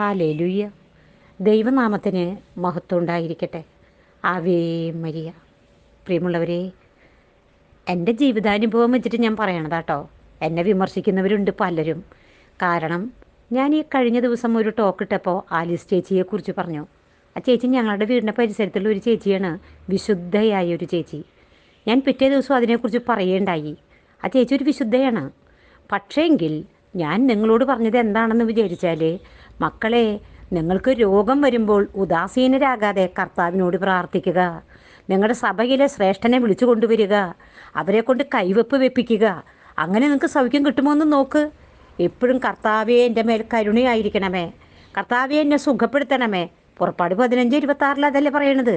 Hallelujah ദൈവനാമത്തിന് മഹത്വം ഉണ്ടായിരിക്കട്ടെ ആവേ മരിയ. പ്രിയമുള്ളവരെ എന്റെ ജീവിതാനുഭവം വെച്ചിട്ട് ഞാൻ പറയണതാട്ടോ എന്നെ വിമർശിക്കുന്നവരുണ്ട് പലരും. കാരണം ഞാൻ ഈ കഴിഞ്ഞ ദിവസം ഒരു ടോക്ക് ഇട്ടപ്പോൾ ആലീസ് ചേച്ചിയെക്കുറിച്ച് പറഞ്ഞു. ആ ചേച്ചി ഞങ്ങളുടെ വീടിന്റെ പരിസരത്തുള്ള ഒരു ചേച്ചിയാണ്. വിശുദ്ധയായ ഒരു ചേച്ചി. ഞാൻ പിറ്റേ ദിവസം അതിനെക്കുറിച്ച് പറയുകയുണ്ടായി. ആ ചേച്ചി ഒരു വിശുദ്ധയാണ്. പക്ഷേങ്കിൽ ഞാൻ നിങ്ങളോട് പറഞ്ഞത് എന്താണെന്ന് വിചാരിച്ചാൽ മക്കളെ നിങ്ങൾക്ക് രോഗം വരുമ്പോൾ ഉദാസീനരാകാതെ കർത്താവിനോട് പ്രാർത്ഥിക്കുക. നിങ്ങളുടെ സഭയിലെ ശ്രേഷ്ഠനെ വിളിച്ചു കൊണ്ടുവരിക. അവരെ കൊണ്ട് കൈവെപ്പ് വെപ്പിക്കുക. അങ്ങനെ നിങ്ങൾക്ക് സൗഖ്യം കിട്ടുമോ എന്ന് നോക്ക്. എപ്പോഴും കർത്താവെ എന്റെ മേൽ കരുണയായിരിക്കണമേ. കർത്താവെ എന്നെ സുഖപ്പെടുത്തണമേ. പുറപ്പാട് പതിനഞ്ച് ഇരുപത്തി ആറിൽ അതല്ലേ പറയണത്?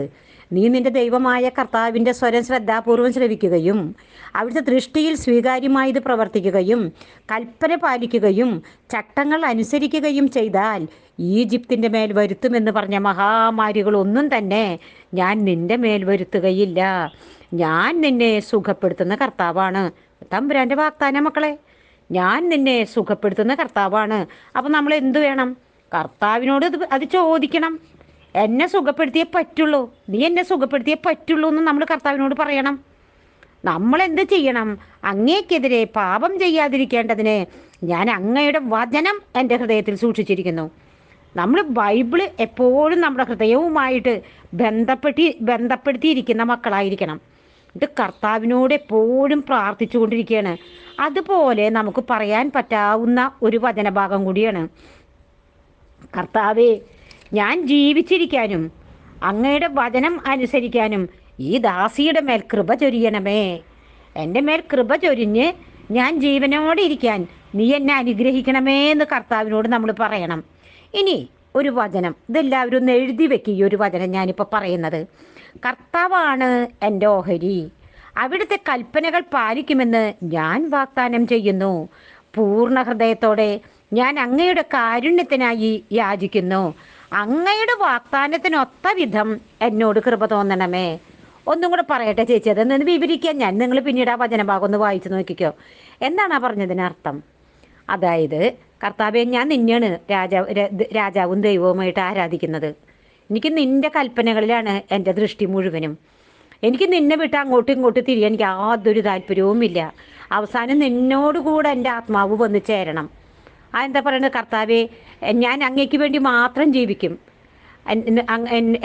നീ നിന്റെ ദൈവമായ കർത്താവിന്റെ സ്വരം ശ്രദ്ധാപൂർവം ശ്രവിക്കുകയും അവിടുത്തെ ദൃഷ്ടിയിൽ സ്വീകാര്യമായത് പ്രവർത്തിക്കുകയും കൽപ്പന പാലിക്കുകയും ചട്ടങ്ങൾ അനുസരിക്കുകയും ചെയ്താൽ ഈജിപ്തിന്റെ മേൽ വരുത്തുമെന്ന് പറഞ്ഞ മഹാമാരികളൊന്നും തന്നെ ഞാൻ നിന്റെ മേൽ വരുത്തുകയില്ല. ഞാൻ നിന്നെ സുഖപ്പെടുത്തുന്ന കർത്താവാണ്. തമ്പുരാന്റെ വാഗ്ദാന മക്കളെ. ഞാൻ നിന്നെ സുഖപ്പെടുത്തുന്ന കർത്താവാണ്. അപ്പം നമ്മൾ എന്തു വേണം? കർത്താവിനോട് അത് അത് ചോദിക്കണം. എന്നെ സുഖപ്പെടുത്തിയേ പറ്റുള്ളൂ. നീ എന്നെ സുഖപ്പെടുത്തിയേ പറ്റുള്ളൂ എന്ന് നമ്മൾ കർത്താവിനോട് പറയണം. നമ്മൾ എന്ത് ചെയ്യണം? അങ്ങേക്കെതിരെ പാപം ചെയ്യാതിരിക്കേണ്ടതിന് ഞാൻ അങ്ങയുടെ വചനം എന്റെ ഹൃദയത്തിൽ സൂക്ഷിച്ചിരിക്കുന്നു. നമ്മൾ ബൈബിൾ എപ്പോഴും നമ്മുടെ ഹൃദയവുമായിട്ട് ബന്ധപ്പെട്ടി ബന്ധപ്പെടുത്തിയിരിക്കുന്ന മക്കളായിരിക്കണം. ഇത് കർത്താവിനോട് എപ്പോഴും പ്രാർത്ഥിച്ചുകൊണ്ടിരിക്കുകയാണ്. അതുപോലെ നമുക്ക് പറയാൻ പറ്റാവുന്ന ഒരു വചനഭാഗം കൂടിയാണ്. കർത്താവേ ഞാൻ ജീവിച്ചിരിക്കാനും അങ്ങയുടെ വചനം അനുസരിക്കാനും ഈ ദാസിയുടെ മേൽ കൃപ ചൊരിയണമേ. എന്റെ മേൽ കൃപ ചൊരിഞ്ഞ് ഞാൻ ജീവനോടെ ഇരിക്കാൻ നീ എന്നെ അനുഗ്രഹിക്കണമേ എന്ന് കർത്താവിനോട് നമ്മൾ പറയണം. ഇനി ഒരു വചനം. ഇതെല്ലാവരും ഒന്ന് എഴുതി വെക്കുക ഈ ഒരു വചനം ഞാനിപ്പോൾ പറയുന്നത്. കർത്താവാണ് എന്റെ ഓഹരി. അവിടുത്തെ കൽപ്പനകൾ പാലിക്കുമെന്ന് ഞാൻ വാഗ്ദാനം ചെയ്യുന്നു. പൂർണ ഹൃദയത്തോടെ ഞാൻ അങ്ങയുടെ കാരുണ്യത്തിനായി യാചിക്കുന്നു. അങ്ങയുടെ വാഗ്ദാനത്തിനൊത്ത വിധം എന്നോട് കൃപ തോന്നണമേ. ഒന്നും കൂടെ പറയട്ടെ ചേച്ചി അതെന്ന് വിവരിക്കാൻ ഞാൻ. നിങ്ങൾ പിന്നീട് ആ വചനഭാഗം ഒന്ന് വായിച്ചു നോക്കിക്കോ. എന്താണ് ആ പറഞ്ഞതിനർത്ഥം അതായത് കർത്താവെ ഞാൻ നിന്നെയാണ് രാജാവ് രാജാവും ദൈവവുമായിട്ട് ആരാധിക്കുന്നത്. എനിക്ക് നിന്റെ കൽപ്പനകളിലാണ് എന്റെ ദൃഷ്ടി മുഴുവനും. എനിക്ക് നിന്നെ വിട്ട് അങ്ങോട്ടും ഇങ്ങോട്ടും തിരിയാൻ എനിക്ക് യാതൊരു താല്പര്യവുമില്ല. അവസാനം നിന്നോടുകൂടെ എന്റെ ആത്മാവ് വന്ന് ചേരണം. ആ എന്താ പറയുന്നത് കർത്താവെ ഞാൻ അങ്ങയ്ക്ക് വേണ്ടി മാത്രം ജീവിക്കും.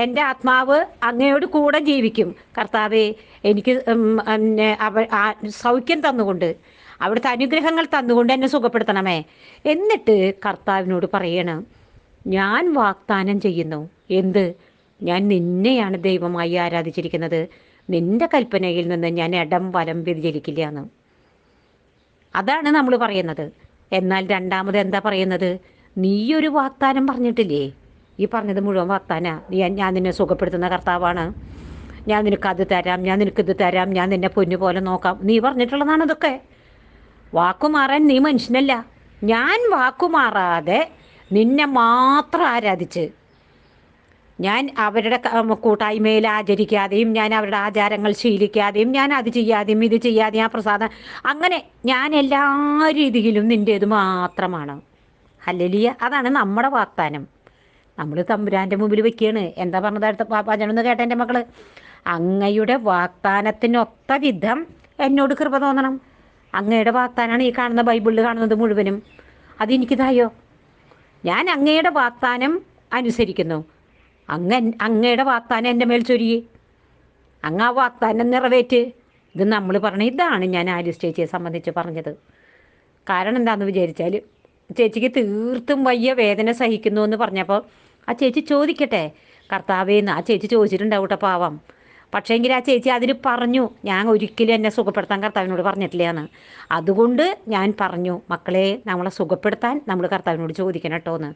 എന്റെ ആത്മാവ് അങ്ങയോട് കൂടെ ജീവിക്കും. കർത്താവെ എനിക്ക് സൗഖ്യം തന്നുകൊണ്ട് അവിടുത്തെ അനുഗ്രഹങ്ങൾ തന്നുകൊണ്ട് എന്നെ സുഖപ്പെടുത്തണമേ. എന്നിട്ട് കർത്താവിനോട് പറയണം ഞാൻ വാഗ്ദാനം ചെയ്യുന്നു. എന്ത്? ഞാൻ നിന്നെയാണ് ദൈവമായി ആരാധിച്ചിരിക്കുന്നത്. നിന്റെ കൽപ്പനയിൽ നിന്ന് ഞാൻ ഇടം വലം വ്യതിചലിക്കില്ല എന്ന് അതാണ് നമ്മൾ പറയുന്നത്. എന്നാൽ രണ്ടാമത് എന്താ പറയുന്നത്? നീയൊരു വാഗ്ദാനം പറഞ്ഞിട്ടില്ലേ? ഈ പറഞ്ഞത് മുഴുവൻ വാഗ്ദാന. നീ ഞാൻ നിന്നെ സുഖപ്പെടുത്തുന്ന കർത്താവാണ്. ഞാൻ നിനക്ക് അത് തരാം. ഞാൻ നിനക്ക് ഇത് തരാം. ഞാൻ നിന്നെ പൊന്നു പോലെ നോക്കാം. നീ പറഞ്ഞിട്ടുള്ളതാണ് ഇതൊക്കെ. വാക്കുമാറാൻ നീ മനുഷ്യനല്ല. ഞാൻ വാക്കുമാറാതെ നിന്നെ മാത്രം ആരാധിച്ച് ഞാൻ അവരുടെ കൂട്ടായ്മയിൽ ആചരിക്കാതെയും ഞാൻ അവരുടെ ആചാരങ്ങൾ ശീലിക്കാതെയും ഞാൻ അത് ചെയ്യാതെയും ഇത് ചെയ്യാതെയും ആ പ്രസാദം. അങ്ങനെ ഞാൻ എല്ലാ രീതിയിലും നിന്റേത് മാത്രമാണ്. അല്ലലിയ അതാണ് നമ്മുടെ വാഗ്ദാനം. നമ്മൾ തമ്പുരാന്റെ മുമ്പിൽ വെക്കുകയാണ് എന്താ പറഞ്ഞത് അടുത്ത വചനം എന്ന് കേട്ട എന്റെ മക്കൾ? അങ്ങയുടെ വാഗ്ദാനത്തിനൊത്ത വിധം എന്നോട് കൃപ തോന്നണം. അങ്ങയുടെ വാഗ്ദാനമാണ് ഈ കാണുന്ന ബൈബിളിൽ കാണുന്നത് മുഴുവനും. അതെനിക്കിതായോ ഞാൻ അങ്ങയുടെ വാഗ്ദാനം അനുസരിക്കുന്നു. അങ്ങ അങ്ങയുടെ വാഗ്ദാനം എന്റെ മേൽ ചൊരിയേ. അങ്ങ് ആ വാഗ്ദാനം നിറവേറ്റ്. ഇത് നമ്മൾ പറഞ്ഞ ഇതാണ് ഞാൻ ആലിസ് ചേച്ചിയെ സംബന്ധിച്ച് പറഞ്ഞത്. കാരണം എന്താണെന്ന് വിചാരിച്ചാൽ ചേച്ചിക്ക് തീർത്തും വയ്യ വേദന സഹിക്കുന്നു എന്ന് പറഞ്ഞപ്പോൾ ആ ചേച്ചി ചോദിക്കട്ടെ കർത്താവേന്ന് ആ ചേച്ചി ചോദിച്ചിട്ടുണ്ടാവും കേട്ടോ പാവം. പക്ഷേങ്കിൽ ആ ചേച്ചി അതിന് പറഞ്ഞു ഞാൻ ഒരിക്കലും എന്നെ സുഖപ്പെടുത്താൻ കർത്താവിനോട് പറഞ്ഞിട്ടില്ലയെന്ന് അതുകൊണ്ട് ഞാൻ പറഞ്ഞു മക്കളെ നമ്മളെ സുഖപ്പെടുത്താൻ നമ്മൾ കർത്താവിനോട് ചോദിക്കണം കേട്ടോ എന്ന്.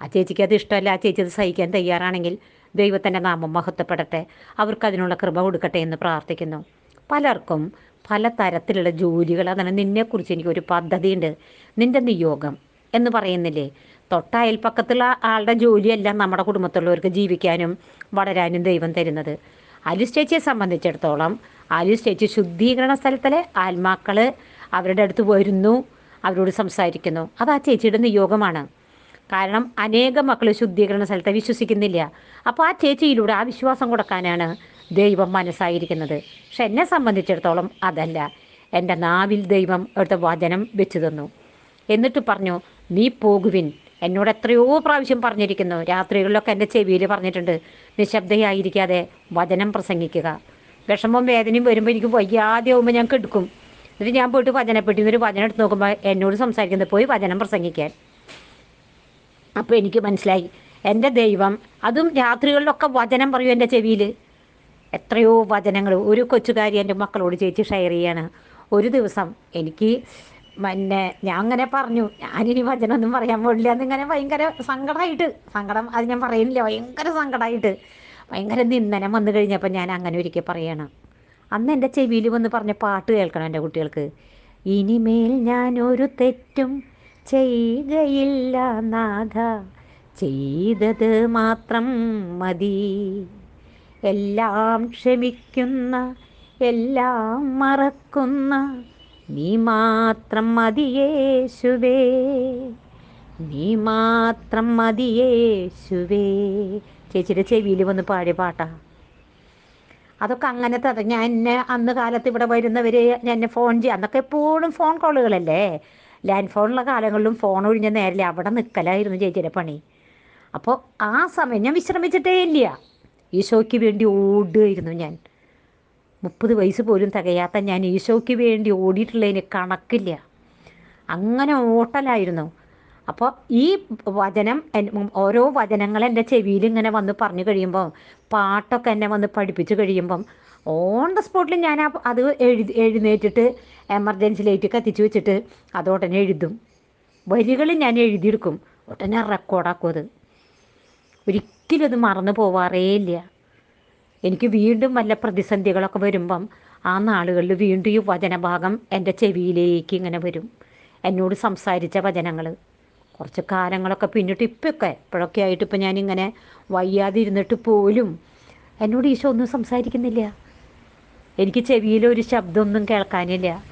ആ ചേച്ചിക്ക് അത് ഇഷ്ടമല്ല ആ ചേച്ചി അത് സഹിക്കാൻ തയ്യാറാണെങ്കിൽ ദൈവത്തിന്റെ നാമം മഹത്വപ്പെടട്ടെ. അവർക്ക് അതിനുള്ള കൃപ കൊടുക്കട്ടെ എന്ന് പ്രാർത്ഥിക്കുന്നു. പലർക്കും പല തരത്തിലുള്ള ജോലികൾ അതാണ് നിന്നെക്കുറിച്ച് എനിക്കൊരു പദ്ധതിയുണ്ട്. നിന്റെ നിയോഗം എന്ന് പറയുന്നില്ലേ? തൊട്ട അയൽപ്പക്കത്തുള്ള ആളുടെ ജോലിയെല്ലാം നമ്മുടെ കുടുംബത്തുള്ളവർക്ക് ജീവിക്കാനും വളരാനും ദൈവം തരുന്നത്. ആലിസ് ചേച്ചിയെ സംബന്ധിച്ചിടത്തോളം ആലിസ് ചേച്ചി ശുദ്ധീകരണ സ്ഥലത്തിലെ ആത്മാക്കൾ അവരുടെ അടുത്ത് വരുന്നു അവരോട് സംസാരിക്കുന്നു. അത് ആ ചേച്ചിയുടെ നിയോഗമാണ്. കാരണം അനേകം മക്കൾ ശുദ്ധീകരണ സ്ഥലത്തെ വിശ്വസിക്കുന്നില്ല. അപ്പോൾ ആ ചേച്ചിയിലൂടെ ആ വിശ്വാസം കൊടുക്കാനാണ് ദൈവം മനസ്സായിരിക്കുന്നത്. പക്ഷെ എന്നെ സംബന്ധിച്ചിടത്തോളം അതല്ല. എന്റെ നാവിൽ ദൈവം എടുത്ത വചനം വെച്ച് തന്നു. എന്നിട്ട് പറഞ്ഞു നീ പോകുവിൻ. എന്നോട് എത്രയോ പ്രാവശ്യം പറഞ്ഞിരിക്കുന്നു. രാത്രികളിലൊക്കെ എന്റെ ചെവിയിൽ പറഞ്ഞിട്ടുണ്ട്. നിശബ്ദയായിരിക്കാതെ വചനം പ്രസംഗിക്കുക. വിഷമവും വേദനയും വരുമ്പോൾ എനിക്ക് വയ്യാതെ ആകുമ്പോൾ ഞാൻ കെടുക്കും. എന്നിട്ട് ഞാൻ പോയിട്ട് വചനപ്പെട്ടി എന്നൊരു വചനം എടുത്ത് നോക്കുമ്പോൾ എന്നോട് സംസാരിക്കുന്നത് പോയി വചനം പ്രസംഗിക്കാൻ. അപ്പോൾ എനിക്ക് മനസ്സിലായി. എന്റെ ദൈവം അതും രാത്രികളിലൊക്കെ വചനം പറയും എന്റെ ചെവിയിൽ എത്രയോ വചനങ്ങൾ ഒരു കൊച്ചുകാരി എന്റെ മക്കളോട് ചേച്ചി ഷെയർ ചെയ്യാണ്. ഒരു ദിവസം എനിക്ക് പിന്നെ ഞാൻ അങ്ങനെ പറഞ്ഞു ഞാനിനി വചനമൊന്നും പറയാൻ പാടില്ല എന്നിങ്ങനെ ഭയങ്കര സങ്കടമായിട്ട് സങ്കടം അത് ഞാൻ പറയുന്നില്ല ഭയങ്കര സങ്കടമായിട്ട് ഭയങ്കര നിന്ദനം വന്നു കഴിഞ്ഞപ്പോൾ ഞാൻ അങ്ങനെ ഒരിക്കൽ പറയണം. അന്ന് എന്റെ ചെവിയിൽ വന്ന് പറഞ്ഞ പാട്ട് കേൾക്കണം എന്റെ കുട്ടികൾക്ക്. ഇനിമേൽ ഞാൻ ഒരു തെറ്റും ചെയ്യുകയില്ല നാഥ. ചെയ്തത് മാത്രം മതി. എല്ലാം ക്ഷമിക്കുന്ന എല്ലാം മറക്കുന്ന നീ മാത്രം മതിയേശുവേ നീ മാത്രം മതിയേശുവേ ചേച്ചിയുടെ ചെവിയിൽ വന്ന് പാടിയ പാട്ടാ. അതൊക്കെ അങ്ങനത്തെ അത് ഞാൻ എന്നെ അന്ന് കാലത്ത് ഇവിടെ വരുന്നവർ എന്നെ ഫോൺ ചെയ്യാം അന്നൊക്കെ എപ്പോഴും ഫോൺ കോളുകളല്ലേ? ലാൻഡ് ഫോണുള്ള കാലങ്ങളിലും ഫോൺ ഒഴിഞ്ഞ നേരില്ല അവിടെ നിൽക്കലായിരുന്നു ചേച്ചിയുടെ പണി. അപ്പോൾ ആ സമയം ഞാൻ വിശ്രമിച്ചിട്ടേ ഇല്ല. ഈശോയ്ക്ക് വേണ്ടി ഓടുകയായിരുന്നു ഞാൻ. മുപ്പത് വയസ്സ് പോലും തികയാത്ത ഞാൻ ഈശോയ്ക്ക് വേണ്ടി ഓടിയിട്ടുള്ളതിന് കണക്കില്ല. അങ്ങനെ ഓട്ടലായിരുന്നു. അപ്പോൾ ഈ വചനം ഓരോ വചനങ്ങൾ എന്റെ ചെവിയിൽ ഇങ്ങനെ വന്ന് പറഞ്ഞു കഴിയുമ്പോൾ പാട്ടൊക്കെ എന്നെ വന്ന് പഠിപ്പിച്ചു കഴിയുമ്പം ഓൺ ദ സ്പോട്ടിൽ ഞാൻ അത് എഴുതി എഴുന്നേറ്റിട്ട് എമർജൻസി ലൈറ്റ് കത്തിച്ച് വെച്ചിട്ട് അത് ഉടനെ എഴുതും. വരികൾ ഞാൻ എഴുതിയെടുക്കും. ഉടനെ റെക്കോർഡാക്കും അത്. ഒരിക്കലും അത് മറന്നു പോവാറേ ഇല്ല. എനിക്ക് വീണ്ടും വല്ല പ്രതിസന്ധികളൊക്കെ വരുമ്പം ആ നാളുകളിൽ വീണ്ടും ഈ വചനഭാഗം എന്റെ ചെവിയിലേക്ക് ഇങ്ങനെ വരും. എന്നോട് സംസാരിച്ച വചനങ്ങൾ. കുറച്ച് കാലങ്ങളൊക്കെ പിന്നിട്ട് ഇപ്പൊക്കെ ഇപ്പോഴൊക്കെ ആയിട്ട് ഇപ്പം ഞാനിങ്ങനെ വയ്യാതെ ഇരുന്നിട്ട് പോലും എന്നോട് ഈശോ ഒന്നും സംസാരിക്കുന്നില്ല. എനിക്ക് ചെവിയിലൊരു ശബ്ദമൊന്നും കേൾക്കാനില്ല.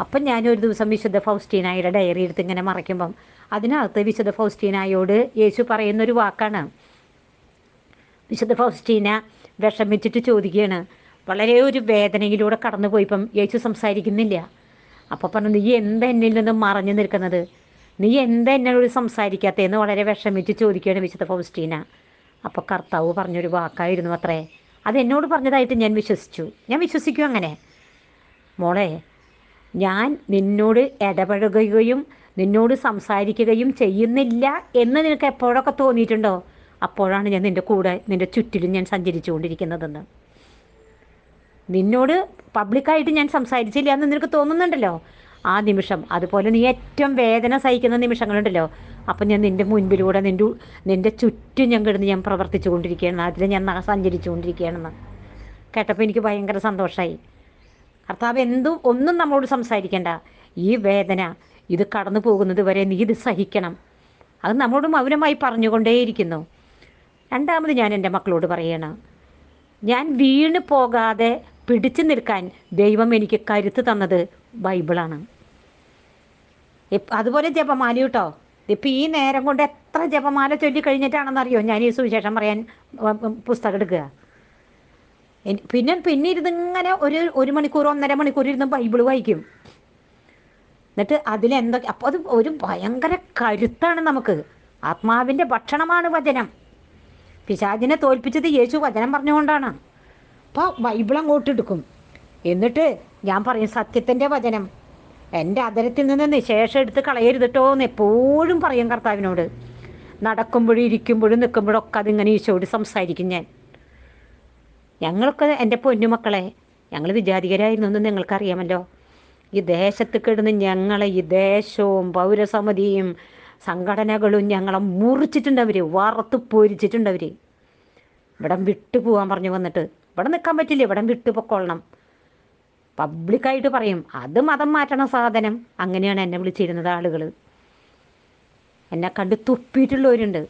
അപ്പം ഞാനൊരു ദിവസം വിശുദ്ധ ഫൗസ്റ്റീനായുടെ ഡയറി എടുത്ത് ഇങ്ങനെ മറയ്ക്കുമ്പം അതിനകത്ത് വിശുദ്ധ ഫൗസ്റ്റീനായോട് യേശു പറയുന്നൊരു വാക്കാണ്. വിശുദ്ധ ഫൗസ്റ്റീന വിഷമിച്ചിട്ട് ചോദിക്കുകയാണ്. വളരെ ഒരു വേദനയിലൂടെ കടന്നു പോയിപ്പം യേശു സംസാരിക്കുന്നില്ല. അപ്പോൾ പറഞ്ഞു നീ എന്താ എന്നിൽ നിന്നും മറഞ്ഞു നിൽക്കുന്നത്? നീ എന്താ എന്നോട് സംസാരിക്കാത്തതെന്ന് വളരെ വിഷമിച്ച് ചോദിക്കുകയാണ് വിശുദ്ധ ഫൗസ്റ്റീന. അപ്പോൾ കർത്താവ് പറഞ്ഞൊരു വാക്കായിരുന്നു അത്രേ. അത് എന്നോട് പറഞ്ഞതായിട്ട് ഞാൻ വിശ്വസിച്ചു. ഞാൻ വിശ്വസിക്കും അങ്ങനെ. മോളെ ഞാൻ നിന്നോട് ഇടപഴകുകയും നിന്നോട് സംസാരിക്കുകയും ചെയ്യുന്നില്ല എന്ന് നിനക്ക് എപ്പോഴൊക്കെ തോന്നിയിട്ടുണ്ടോ? അപ്പോഴാണ് ഞാൻ നിന്റെ കൂടെ നിന്റെ ചുറ്റിലും ഞാൻ സഞ്ചരിച്ചുകൊണ്ടിരിക്കുന്നതെന്ന്. നിന്നോട് പബ്ലിക്കായിട്ട് ഞാൻ സംസാരിച്ചില്ല എന്ന് നിനക്ക് തോന്നുന്നുണ്ടല്ലോ? ആ നിമിഷം. അതുപോലെ നീ ഏറ്റവും വേദന സഹിക്കുന്ന നിമിഷങ്ങളുണ്ടല്ലോ. അപ്പം ഞാൻ നിന്റെ മുൻപിലൂടെ നിന്റെ നിന്റെ ചുറ്റും ഞാൻ കിടന്ന് ഞാൻ പ്രവർത്തിച്ചു കൊണ്ടിരിക്കുകയാണ് അതിൽ ഞാൻ സഞ്ചരിച്ചു കൊണ്ടിരിക്കുകയാണെന്ന് കേട്ടപ്പോൾ എനിക്ക് ഭയങ്കര സന്തോഷമായി കർത്താവ് എന്തും ഒന്നും നമ്മളോട് സംസാരിക്കേണ്ട. ഈ വേദന ഇത് കടന്നു പോകുന്നത് വരെ നീ ഇത് സഹിക്കണം. അത് നമ്മളോട് മൗനമായി പറഞ്ഞുകൊണ്ടേയിരിക്കുന്നു. രണ്ടാമത് ഞാൻ എന്റെ മക്കളോട് പറയണം ഞാൻ വീണ് പോകാതെ പിടിച്ചു നിൽക്കാൻ ദൈവം എനിക്ക് കരുത്ത് തന്നത് ബൈബിളാണ്. അതുപോലെ ജപമാല കേട്ടോ. ഇപ്പം ഈ നേരം കൊണ്ട് എത്ര ജപമാല ചൊല്ലി കഴിഞ്ഞിട്ടാണെന്നറിയോ? ഞാൻ ഈ സുവിശേഷം പറയാൻ പുസ്തകം എടുക്കുക. പിന്നെ പിന്നെ ഇരുന്ന് ഇങ്ങനെ ഒരു ഒരു മണിക്കൂർ ഒന്നര മണിക്കൂർ ഇരുന്ന് ബൈബിൾ വായിക്കും. എന്നിട്ട് അതിലെന്തൊക്കെ അപ്പോൾ അത് ഒരു ഭയങ്കര കരുത്താണ് നമുക്ക്. ആത്മാവിന്റെ ഭക്ഷണമാണ് വചനം. പിശാചിനെ തോൽപ്പിച്ചത് യേശു വചനം പറഞ്ഞുകൊണ്ടാണ്. അപ്പോൾ ബൈബിൾ അങ്ങോട്ട് എടുക്കും എന്നിട്ട് ഞാൻ പറയും സത്യത്തിന്റെ വചനം. എന്റെ അതരത്തിൽ നിന്ന് നിശേഷം എടുത്ത് കളയരുതിട്ടോ എന്ന് എപ്പോഴും പറയും കർത്താവിനോട്. നടക്കുമ്പോഴും ഇരിക്കുമ്പോഴും നിൽക്കുമ്പോഴൊക്കെ അതിങ്ങനെ ഈശോട് സംസാരിക്കും ഞാൻ. ഞങ്ങളൊക്കെ എന്റെ പൊന്നുമക്കളെ ഞങ്ങൾ വിജാതികരായിരുന്നു എന്ന് നിങ്ങൾക്കറിയാമല്ലോ. ഈ ദേശത്ത് കിടന്ന് ഞങ്ങളെ ഈ ദേശവും പൗരസമിതിയും സംഘടനകളും ഞങ്ങളെ മുറിച്ചിട്ടുണ്ടവർ വറുത്ത് പൊരിച്ചിട്ടുണ്ടവർ ഇവിടെ വിട്ടു പോകാൻ പറഞ്ഞു വന്നിട്ട്. ഇവിടെ നിൽക്കാൻ പറ്റില്ല ഇവിടെ വിട്ടു പൊക്കൊള്ളണം പബ്ലിക്കായിട്ട് പറയും അത് മതം മാറ്റണ സാധനം. അങ്ങനെയാണ് എന്നെ വിളിച്ചിരുന്നത് ആളുകൾ എന്നെ കണ്ട് തുപ്പിയിട്ടുള്ളവരുണ്ട്.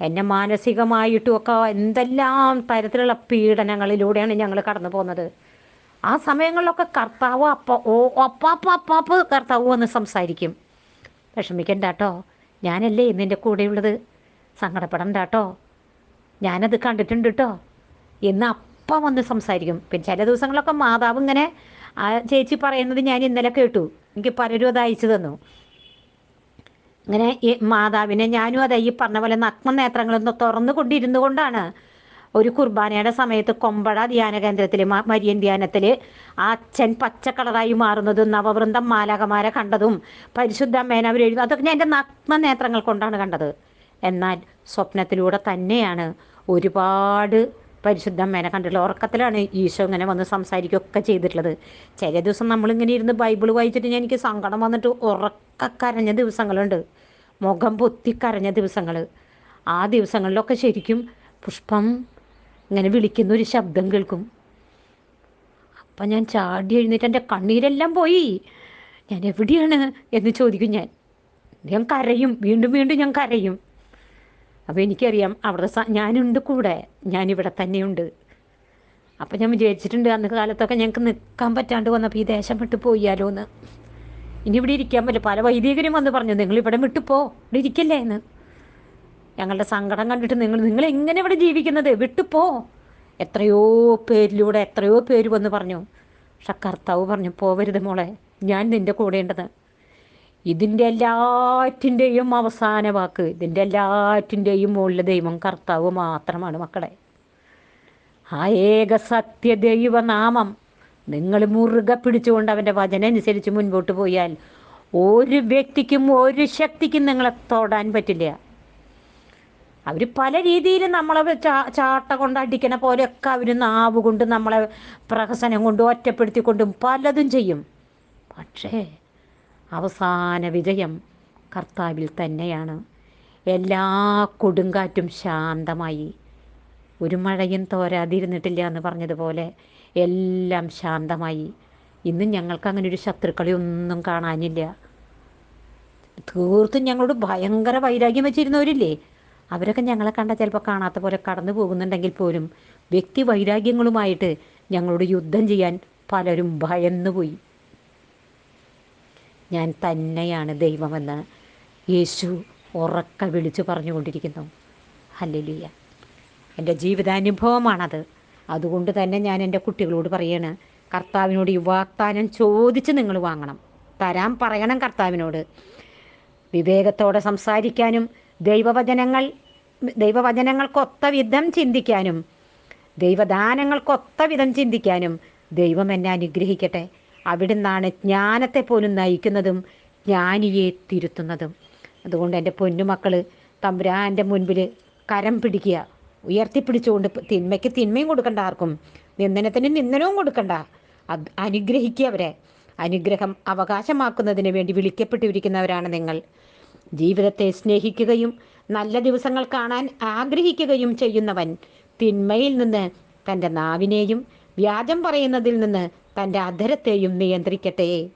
എന്നെ മാനസികമായിട്ടും ഒക്കെ എന്തെല്ലാം തരത്തിലുള്ള പീഡനങ്ങളിലൂടെയാണ് ഞങ്ങൾ കടന്നു പോകുന്നത്. ആ സമയങ്ങളിലൊക്കെ കർത്താവ് അപ്പ ഓ അപ്പാപ്പ അപ്പാപ്പ് കർത്താവ് വന്ന് സംസാരിക്കും. വിഷമിക്കണ്ട കേട്ടോ ഞാനല്ലേ ഇന്ന് കൂടെയുള്ളത്. സങ്കടപ്പെടണ്ട കേട്ടോ ഞാനത് കണ്ടിട്ടുണ്ട് കേട്ടോ എന്ന് അപ്പം വന്ന് സംസാരിക്കും. പിന്നെ ചില ദിവസങ്ങളൊക്കെ മാതാവ് ഇങ്ങനെ ആ ചേച്ചി പറയുന്നത് ഞാൻ ഇന്നലെ കേട്ടു. എനിക്ക് പലരും അത് അയച്ചു തന്നു. ഇങ്ങനെ ഈ മാതാവിനെ ഞാനും അതെ ഈ പറഞ്ഞ പോലെ നഗ്നനേത്രങ്ങളൊന്ന് തുറന്നു കൊണ്ടിരുന്നു കൊണ്ടാണ് ഒരു കുർബാനയുടെ സമയത്ത് കൊമ്പട ധ്യാന കേന്ദ്രത്തിൽ മരിയൻ ധ്യാനത്തിൽ ആ അച്ഛൻ പച്ച കളറായി മാറുന്നതും നവവൃന്ദം മാലകമാരെ കണ്ടതും പരിശുദ്ധ അമ്മേനെ അവർ എഴുതും അതൊക്കെ ഞാൻ എന്റെ നഗ്ന നേത്രങ്ങൾ കൊണ്ടാണ് കണ്ടത്. എന്നാൽ സ്വപ്നത്തിലൂടെ തന്നെയാണ് ഒരുപാട് പരിശുദ്ധ അമ്മേനെ കണ്ടിട്ടുള്ളത് ഉറക്കത്തിലാണ് ഈശോ ഇങ്ങനെ വന്ന് സംസാരിക്കുകയൊക്കെ ചെയ്തിട്ടുള്ളത്. ചില ദിവസം നമ്മളിങ്ങനെ ഇരുന്ന് ബൈബിൾ വായിച്ചിട്ട് ഞാൻ എനിക്ക് സങ്കടം വന്നിട്ട് ഉറക്ക കരഞ്ഞ ദിവസങ്ങളുണ്ട്. മുഖം പൊത്തി കരഞ്ഞ ദിവസങ്ങൾ ആ ദിവസങ്ങളിലൊക്കെ ശരിക്കും പുഷ്പം ഇങ്ങനെ വിളിക്കുന്ന ഒരു ശബ്ദം കേൾക്കും. അപ്പം ഞാൻ ചാടി എഴുന്നേറ്റ് എന്റെ കണ്ണീരെല്ലാം പോയി. ഞാൻ എവിടെയാണ് എന്ന് ചോദിക്കും ഞാൻ. ഞാൻ കരയും. വീണ്ടും വീണ്ടും ഞാൻ കരയും. അപ്പോൾ എനിക്കറിയാം അവിടെ ഞാനുണ്ട് കൂടെ. ഞാനിവിടെ തന്നെയുണ്ട്. അപ്പം ഞാൻ വിചാരിച്ചിട്ടുണ്ട് അന്ന് കാലത്തൊക്കെ ഞങ്ങൾക്ക് നിൽക്കാൻ പറ്റാണ്ട് വന്നപ്പോൾ ഈ ദേശം വിട്ട് പോയാലോ എന്ന് ഇനി ഇവിടെ ഇരിക്കാൻ പറ്റില്ല. പല വൈദികരും വന്ന് പറഞ്ഞു നിങ്ങൾ ഇവിടെ വിട്ടു പോ. ഇവിടെ ഇരിക്കല്ലേ എന്ന്. ഞങ്ങളുടെ സങ്കടം കണ്ടിട്ട് നിങ്ങൾ നിങ്ങൾ എങ്ങനെ ഇവിടെ ജീവിക്കുന്നത്? വിട്ടുപോ എത്രയോ പേരിലൂടെ എത്രയോ പേര് വന്ന് പറഞ്ഞു. പക്ഷെ കർത്താവ് പറഞ്ഞു പോവരുത് മോളെ. ഞാൻ നിന്റെ കൂടെയുണ്ടെന്ന്. ഇതിന്റെ എല്ലാറ്റിന്റെയും അവസാന വാക്ക് ഇതിന്റെ എല്ലാറ്റിന്റെയും മുകളിൽ ദൈവം കർത്താവ് മാത്രമാണ് മക്കളെ. ആ ഏക സത്യ ദൈവനാമം നിങ്ങൾ മുറുകെ പിടിച്ചുകൊണ്ട് അവന്റെ വചന അനുസരിച്ച് മുൻപോട്ട് പോയാൽ ഒരു വ്യക്തിക്കും ഒരു ശക്തിക്കും നിങ്ങളെ തൊടാൻ പറ്റില്ല. അവർ പല രീതിയിൽ നമ്മളെ ചാ ചാട്ട കൊണ്ട് അടിക്കണ പോലെയൊക്കെ അവർ നാവ് കൊണ്ട് നമ്മളെ പ്രഹസനം കൊണ്ടും ഒറ്റപ്പെടുത്തിക്കൊണ്ടും പലതും ചെയ്യും. പക്ഷേ അവസാന വിജയം കർത്താവിൽ തന്നെയാണ്. എല്ലാ കൊടുങ്കാറ്റും ശാന്തമായി. ഒരു മഴയും തോരാതിരുന്നിട്ടില്ല എന്ന് പറഞ്ഞതുപോലെ എല്ലാം ശാന്തമായി. ഇന്ന് ഞങ്ങൾക്ക് അങ്ങനെ ഒരു ശത്രുക്കളെ ഒന്നും കാണാനില്ല. തീർത്തും ഞങ്ങളോട് ഭയങ്കര വൈരാഗ്യം വെച്ചിരുന്നവരില്ലേ? അവരൊക്കെ ഞങ്ങളെ കണ്ട ചിലപ്പോൾ കാണാത്ത പോലെ കടന്നു പോകുന്നുണ്ടെങ്കിൽ പോലും വ്യക്തി വൈരാഗ്യങ്ങളുമായിട്ട് ഞങ്ങളോട് യുദ്ധം ചെയ്യാൻ പലരും ഭയന്നുപോയി. ഞാൻ തന്നെയാണ് ദൈവമെന്ന് യേശു ഉറക്ക വിളിച്ചു പറഞ്ഞുകൊണ്ടിരിക്കുന്നു. ഹല്ലേലൂയ. എന്റെ ജീവിതാനുഭവമാണത്. അതുകൊണ്ട് തന്നെ ഞാൻ എന്റെ കുട്ടികളോട് പറയാണ് കർത്താവിനോട് ഈ വാഗ്ദാനം ചോദിച്ച് നിങ്ങൾ വാങ്ങണം. തരാൻ പറയണം കർത്താവിനോട്. വിവേകത്തോടെ സംസാരിക്കാനും ദൈവവചനങ്ങൾ ദൈവവചനങ്ങൾക്കൊത്ത വിധം ചിന്തിക്കാനും ദൈവദാനങ്ങൾക്കൊത്ത വിധം ചിന്തിക്കാനും ദൈവം എന്നെ അനുഗ്രഹിക്കട്ടെ. അവിടുന്നാണ് ജ്ഞാനത്തെ പോലും നയിക്കുന്നതും ജ്ഞാനിയെ തിരുത്തുന്നതും. അതുകൊണ്ട് എന്റെ പൊന്നുമക്കൾ തമ്പുരാന്റെ മുൻപിൽ കരം പിടിക്കുക. ഉയർത്തിപ്പിടിച്ചുകൊണ്ട് തിന്മയ്ക്ക് തിന്മയും കൊടുക്കണ്ട ആർക്കും. നിന്ദനത്തിന് നിന്ദനവും കൊടുക്കണ്ട. അത് അനുഗ്രഹിക്കുക അവരെ. അനുഗ്രഹം അവകാശമാക്കുന്നതിന് വേണ്ടി വിളിക്കപ്പെട്ടിരിക്കുന്നവരാണ് നിങ്ങൾ. ജീവിതത്തെ സ്നേഹിക്കുകയും നല്ല ദിവസങ്ങൾ കാണാൻ ആഗ്രഹിക്കുകയും ചെയ്യുന്നവൻ തിന്മയിൽ നിന്ന് തന്റെ നാവിനെയും വ്യാജം പറയുന്നതിൽ നിന്ന് തന്റെ അധരത്തെയും നിയന്ത്രിക്കട്ടെ.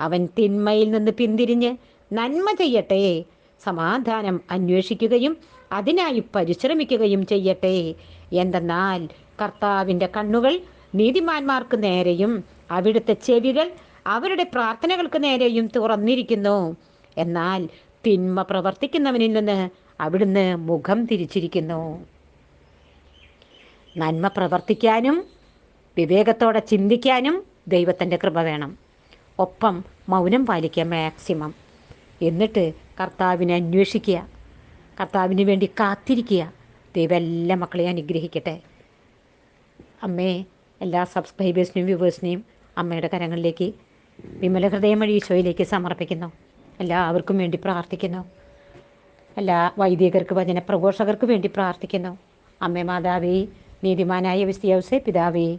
അവൻ തിന്മയിൽ നിന്ന് പിന്തിരിഞ്ഞ് നന്മ ചെയ്യട്ടെ. സമാധാനം അന്വേഷിക്കുകയും അതിനായി പരിശ്രമിക്കുകയും ചെയ്യട്ടെ. എന്തെന്നാൽ കർത്താവിന്റെ കണ്ണുകൾ നീതിമാന്മാർക്ക് നേരെയും അവിടുത്തെ ചെവികൾ അവരുടെ പ്രാർത്ഥനകൾക്ക് നേരെയും തുറന്നിരിക്കുന്നു. എന്നാൽ തിന്മ പ്രവർത്തിക്കുന്നവനിൽ നിന്ന് അവിടുന്ന് മുഖം തിരിച്ചിരിക്കുന്നു. നന്മ പ്രവർത്തിക്കാനും വിവേകത്തോടെ ചിന്തിക്കാനും ദൈവത്തിന്റെ കൃപ വേണം. ഒപ്പം മൗനം പാലിക്കുക മാക്സിമം. എന്നിട്ട് കർത്താവിനെ അന്വേഷിക്കുക. കർത്താവിന് വേണ്ടി കാത്തിരിക്കുക. ദൈവം എല്ലാ മക്കളെയും അനുഗ്രഹിക്കട്ടെ. അമ്മേ എല്ലാ സബ്സ്ക്രൈബേഴ്സിനെയും വ്യൂവേഴ്സിനെയും അമ്മയുടെ കരങ്ങളിലേക്ക് വിമല ഹൃദയം വഴി ഈശോയിലേക്ക് സമർപ്പിക്കുന്നു. എല്ലാവർക്കും വേണ്ടി പ്രാർത്ഥിക്കുന്നു. എല്ലാ വൈദികർക്ക് വചന പ്രഘോഷകർക്ക് വേണ്ടി പ്രാർത്ഥിക്കുന്നു. അമ്മേ മാതാവേ നീതിമാനായ വിസ്തിയൗസെ പിതാവേ